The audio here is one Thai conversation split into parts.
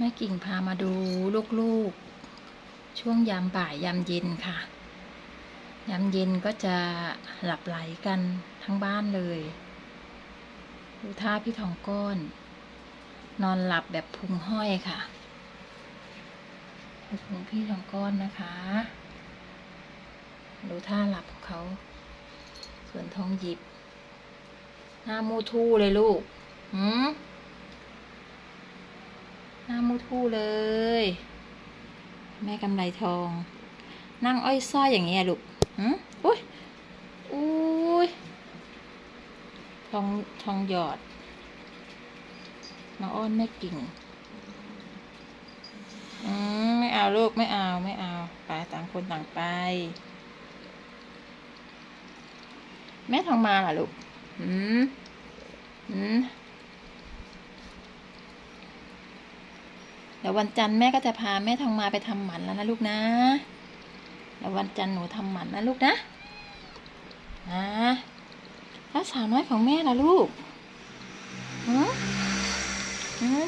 แม่กิ่งพามาดูลูกๆ ช่วงยามบ่ายยามเย็นค่ะ ยามเย็นก็จะหลับไหลกันทั้งบ้านเลยดูท่าพี่ทองก้อน นอนหลับแบบพุงห้อยค่ะดูพุงพี่ทองก้อนนะคะ ดูท่าหลับของเขา ส่วนทองหยิบ หน้ามูทู่เลยลูก หืม หน้ามูทู่เลย แม่กำไรทอง นั่งอ้อยส้อยอย่างเงี้ยลูกหืมอุ้ยอุ้ยทองทองหยอดมาอ้อนแม่กิ่งอืมไม่เอาลูกไม่เอาไม่เอาไปต่างคนต่างไป แม่ทองมาเหรอลูกอืมอืม เดี๋ยววันจันทร์แม่ก็จะพาแม่ทองมาไปทำหมันแล้วนะลูกนะเดี๋ยววันจันทร์หนูทำหมันนะลูกนะนะแล้วสาวน้อยของแม่ล่ะลูกหืมหืม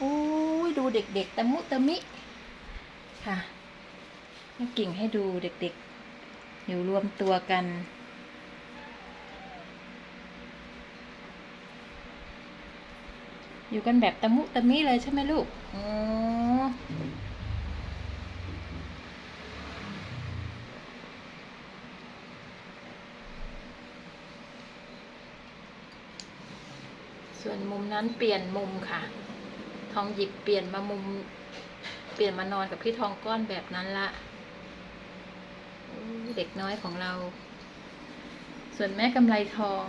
อุ้ยดูเด็กๆตะมุตะมิ ค่ะแม่กิ่งให้ดูเด็กๆ อยู่รวมตัวกัน อยู่กันแบบตะมุตะมิเลยใช่ไหมลูกอ๋อส่วนมุมนั้นเปลี่ยนมุมค่ะ ทองหยิบเปลี่ยนมามุม เปลี่ยนมานอนกับพี่ทองก้อนแบบนั้นละเด็กน้อยของเรา ส่วนแม่กำไรทอง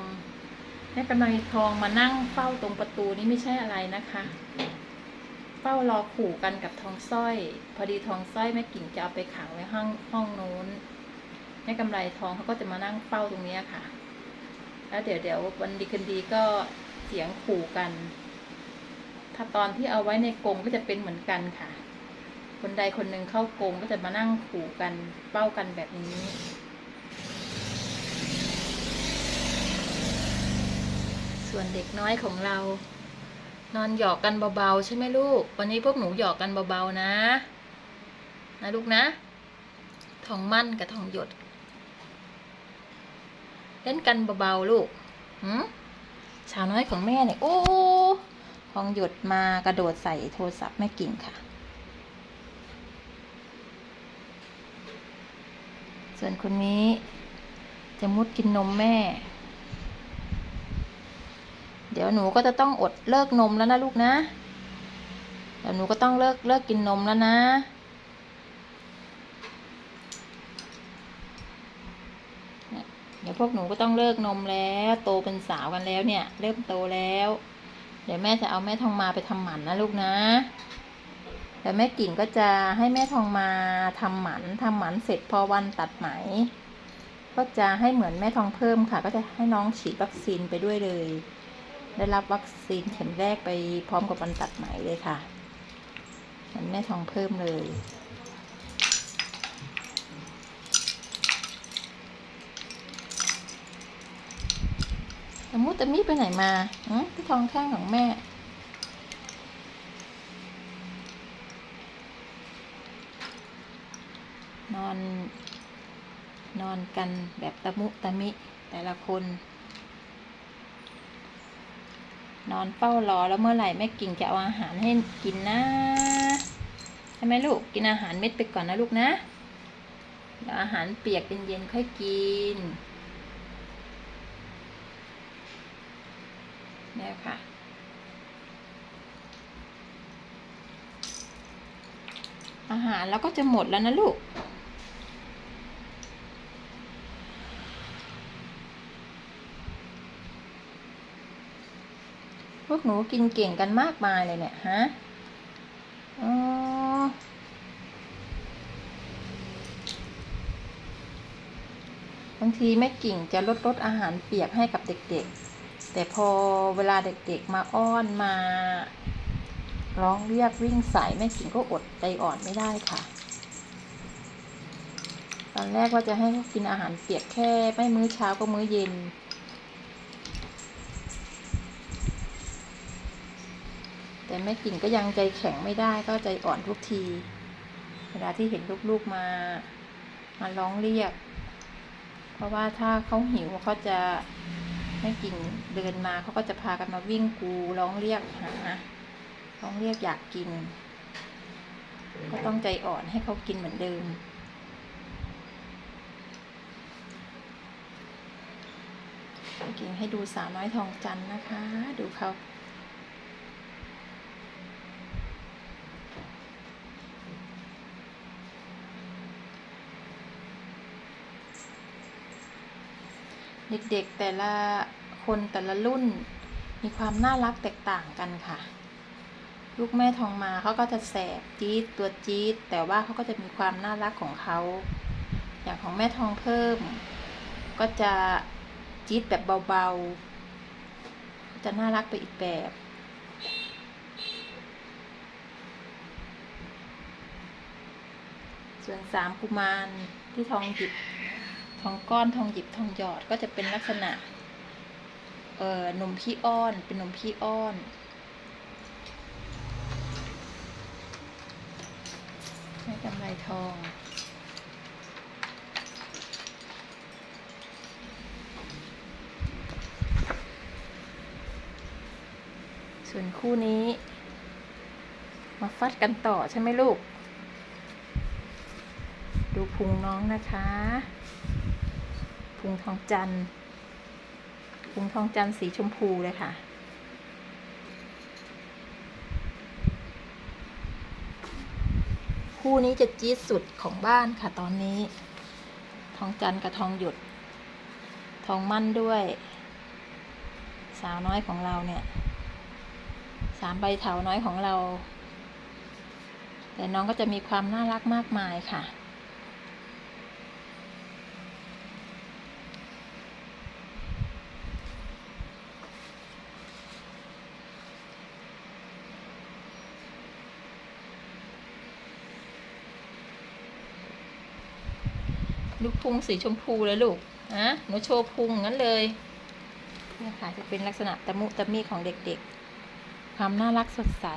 แม่กำไรทองมานั่งเฝ้าตรงประตูนี่ไม่ใช่อะไรนะคะ เฝ้ารอขู่กันกับทองสร้อย พอดีทองสร้อยแม่กิ่งจะเอาไปขังไว้ห้องห้องโน้นแม่กำไรทองเขาก็จะมานั่งเฝ้าตรงนี้ค่ะ แล้วเดี๋ยวเดี๋ยววันดีคืนดีก็เสียงขู่กัน ถ้าตอนที่เอาไว้ในกรงก็จะเป็นเหมือนกันค่ะ คนใดคนหนึ่งเข้ากรงก็จะมานั่งขู่กันเป้ากันแบบนี้ ส่วนเด็กน้อยของเรา นอนหยอกกันเบาๆใช่ไหมลูก วันนี้พวกหนูหยอกกันเบาๆนะ นะลูกนะ ทองมั่นกับทองหยด เล่นกันเบาๆลูกหืมสาวน้อยของแม่เนี่ยโอ้ทองหยดมากระโดดใส่โทรศัพท์แม่กิ่งค่ะ ส่วนคนนี้จะมุดกินนมแม่ ดี๋ยวหนูก็จะต้องอดเลิกนมแล้วนะลูกนะเดี๋ยวหนูก็ต้องเลิกเลิกกินนมแล้วนะ เดี๋ยวพวกหนูก็ต้องเลิกนมแล้ว โตเป็นสาวกันแล้วเนี่ย เริ่มโตแล้ว เดี๋ยวแม่จะเอาแม่ทองมาไปทำหมันนะลูกนะเดี๋ยวแม่กิ่งก็จะให้แม่ทองมาทำหมันทำหมันเสร็จพอวันตัดไหม ก็จะให้เหมือนแม่ทองเพิ่มค่ะ ก็จะให้น้องฉีดวัคซีนไปด้วยเลย ได้รับวัคซีนเข็มแรกไปพร้อมกับวันตัดไหมเลยค่ะเหมือนแม่ทองเพิ่มเลย ตะมุตะมิไปไหนมาหืมพี่ทองแท่งของแม่นอนนอนกันแบบตะมุตะมิแต่ละคน นอนเฝ้ารอแล้วเมื่อไหร่แม่กิ่งจะเอาอาหารให้กินนะใช่ไหมลูกกินอาหารเม็ดไปก่อนนะลูกนะเดี๋ยวอาหารเปียกเย็นๆค่อยกินเนี่ยค่ะอาหารแล้วก็จะหมดแล้วนะลูก พวกหนูกินเก่งกันมากมายเลยเนี่ยฮะอ๋อบางทีแม่กิ่งจะลดลดอาหารเปียกให้กับเด็กๆ แต่พอเวลาเด็กๆมาอ้อนมา ร้องเรียกวิ่งใส่แม่กิ่งก็อดใจอ่อนไม่ได้ค่ะ ตอนแรกว่าจะให้กินอาหารเปียกแค่ไม่มื้อเช้าก็มื้อเย็น แต่แม่กิ่งก็ยังใจแข็งไม่ได้ก็ใจอ่อนทุกที เวลาที่เห็นลูกๆมามาร้องเรียก เพราะว่าถ้าเขาหิวเขาจะแม่กิ่งเดินมาเขาก็จะพากันมาวิ่งกูร้องเรียกหาร้องเรียกอยากกิน ก็ต้องใจอ่อนให้เขากินเหมือนเดิมกิ่งให้ดูสาวน้อยทองจันนะคะ ดูเขา เด็กๆแต่ละคนแต่ละรุ่น มีความน่ารักแตกต่างกันค่ะ ลูกแม่ทองมาเขาก็จะแสบจี๊ดตัวจี๊ดแต่ว่าเขาก็จะมีความน่ารักของเขา อย่างของแม่ทองเพิ่ม ก็จะจี๊ดแบบเบาๆ จะน่ารักไปอีกแบบส่วนสามกุมารที่ทองหยิบ ทองก้อนทองหยิบทองหยอดก็จะเป็นลักษณะเอ่อนมพี่อ้อนเป็นนมพี่อ้อนแม่กำไรทองส่วนคู่นี้ มาฟัดกันต่อใช่ไหมลูก ดูพุงน้องนะคะ พุงทองจันทร์พุงทองจันทร์สีชมพูเลยค่ะ คู่นี้จะจี๊ดสุดของบ้านค่ะตอนนี้ ทองจันทร์กับทองหยด ทองมั่นด้วย สาวน้อยของเราเนี่ย สามใบเถาน้อยของเรา แต่น้องก็จะมีความน่ารักมากมายค่ะ ลูกพุงสีชมพูเลยลูกนะหนูโชว์พุงงั้นเลยเนี่ยค่ะจะเป็นลักษณะตะมุตะมีของเด็กๆ ความน่ารักสดใส